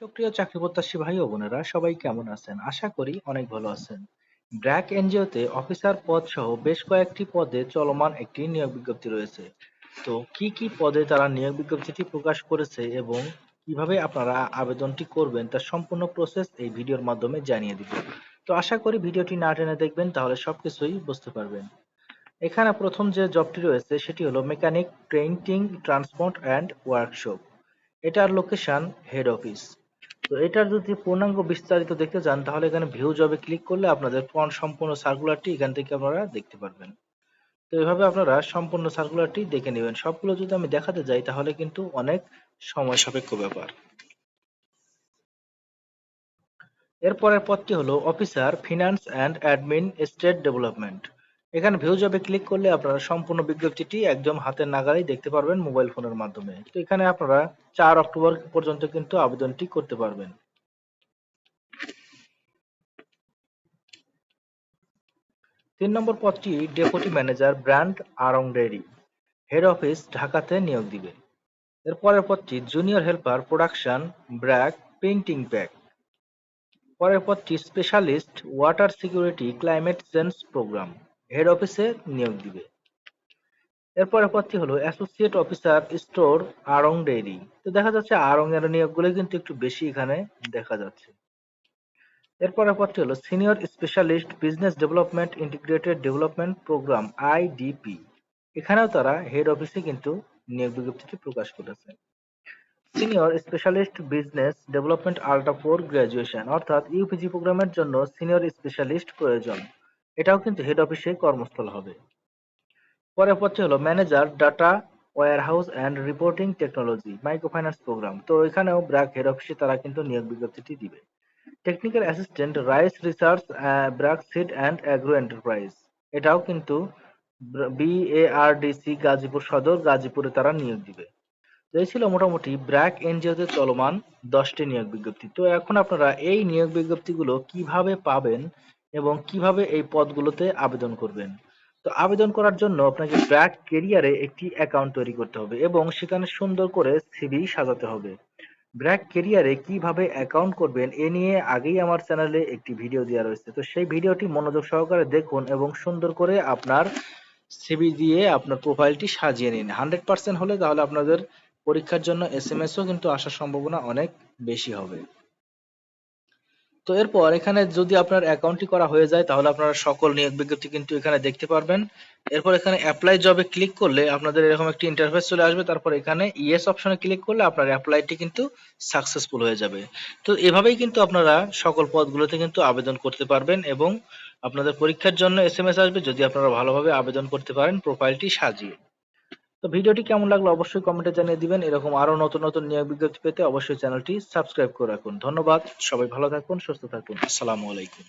সুপ্রিয় চাকরি প্রত্যাশী ভাই ও বোনেরা, সবাই কেমন আছেন? আশা করি অনেক ভালো আছেন। ব্র্যাক এনজিওতে অফিসার পদ সহ বেশ কয়েকটি পদে চলমান একটি নিয়োগ বিজ্ঞপ্তি রয়েছে। তো কি কি পদে তারা নিয়োগ বিজ্ঞপ্তিটি প্রকাশ করেছে এবং কীভাবে আপনারা আবেদনটি করবেন তার সম্পূর্ণ প্রসেস এই ভিডিওর মাধ্যমে জানিয়ে দিব। তো আশা করি ভিডিওটি না টেনে দেখবেন, তাহলে সবকিছুই বুঝতে পারবেন। এখানে প্রথম যে জবটি রয়েছে, সেটি হলো mechanic, painting, transport and workshop. এটার লোকেশন হেড অফিস। তো এটার যদি পূর্ণাঙ্গ বিস্তারিত দেখতে চান, তাহলে এখানে ভিউ জবে ক্লিক করলে আপনাদের সম্পূর্ণ সার্কুলারটি এখান থেকে আপনারা দেখতে পারবেন। তো এভাবে আপনারা সম্পূর্ণ সার্কুলারটি দেখে নেবেন। সবগুলো যদি আমি দেখাতে যাই, তাহলে কিন্তু অনেক সময় সাপেক্ষ ব্যাপার। এরপরের পদটি হলো officer finance and admin state development এখানে ভিউ জবে ক্লিক করলে আপনারা সম্পূর্ণ বিজ্ঞপ্তিটি একদম হাতের নাগালেই দেখতে পারবেন মোবাইল ফোনের মাধ্যমে। তো এখানে আপনারা চার অক্টোবর পর্যন্ত কিন্তু আবেদনটি করতে পারবেন। তিন নম্বর পদটি deputy manager brand Aarong dairy head office ঢাকাতে নিয়োগ দিবে। এর পরের পদটি junior helper production BRAC painting pack পরের পদটি specialist water security climate change program head অফিসে নিয়োগ দিবে। এরপরের পদটি হলো অ্যাসোসিয়েট অফিসার স্টোর আড়ং ডেইরি তো দেখা যাচ্ছে আড়ং এর নিয়োগগুলো কিন্তু একটু বেশি এখানে দেখা যাচ্ছে। এরপরের পদটি হলো senior specialist business development integrated development program IDP এখানেও তারা হেড অফিসে কিন্তু নিয়োগ বিজ্ঞপ্তিটি প্রকাশ করেছে। Senior specialist business development ultra poor graduation অর্থাৎ ইউপিজি প্রোগ্রামের জন্য সিনিয়র স্পেশালিস্ট প্রয়োজন। এটাও কিন্তু হেড অফিসে কর্মস্থল হবে। পরের পদটি হলো manager data warehouse and reporting technology microfinance program তো এখানেও ব্র্যাক হেড অফিসে তারা কিন্তু নিয়োগ বিজ্ঞপ্তিটি দিবে। Technical assistant rice research BRAC seed and agro enterprise এটাও কিন্তু বিএআরডিসি গাজীপুর সদর, গাজীপুরে তারা নিয়োগ দিবে। তো এই ছিল মোটামুটি ব্র্যাক এনজিওতে চলমান দশটি নিয়োগ বিজ্ঞপ্তি। তো এখন আপনারা এই নিয়োগ বিজ্ঞপ্তিগুলো কীভাবে পাবেন এবং কীভাবে এই পদগুলোতে আবেদন করবেন। তো আবেদন করার জন্য আপনাকে ব্র্যাক কেরিয়ারে একটি অ্যাকাউন্ট তৈরি করতে হবে এবং সেখানে সুন্দর করে সিভি সাজাতে হবে। ব্র্যাক কেরিয়ারে কীভাবে অ্যাকাউন্ট করবেন এ নিয়ে আগেই আমার চ্যানেলে একটি ভিডিও দেওয়া রয়েছে। তো সেই ভিডিওটি মনোযোগ সহকারে দেখুন এবং সুন্দর করে আপনার সিভি দিয়ে আপনার প্রোফাইলটি সাজিয়ে নিন। হান্ড্রেড পার্সেন্ট হলে তাহলে আপনাদের পরীক্ষার জন্য এস এম এসও কিন্তু আসার সম্ভাবনা অনেক বেশি হবে। তো এরপর এখানে যদি আপনার অ্যাকাউন্টটি করা হয়ে যায়, তাহলে আপনারা সকল নিয়োগ বিজ্ঞপ্তি কিন্তু এখানে দেখতে পারবেন। এরপর এখানে অ্যাপ্লাই জবে ক্লিক করলে আপনাদের এরকম একটি ইন্টারফেস চলে আসবে। তারপর এখানে ইয়েস অপশনে ক্লিক করলে আপনার অ্যাপ্লাইটি কিন্তু সাকসেসফুল হয়ে যাবে। তো এভাবেই কিন্তু আপনারা সকল পদগুলোতে কিন্তু আবেদন করতে পারবেন এবং আপনাদের পরীক্ষার জন্য এস এম এস আসবে। যদি আপনারা ভালোভাবে আবেদন করতে পারেন প্রোফাইলটি সাজিয়ে। তো ভিডিওটি কেমন লাগল অবশ্যই কমেন্টে জানিয়ে দিবেন। এরকম আরও নতুন নতুন নিয়োগ বিজ্ঞপ্তি পেতে অবশ্যই চ্যানেলটি সাবস্ক্রাইব করে রাখুন। ধন্যবাদ। সবাই ভালো থাকুন, সুস্থ থাকুন। আসসালামু আলাইকুম।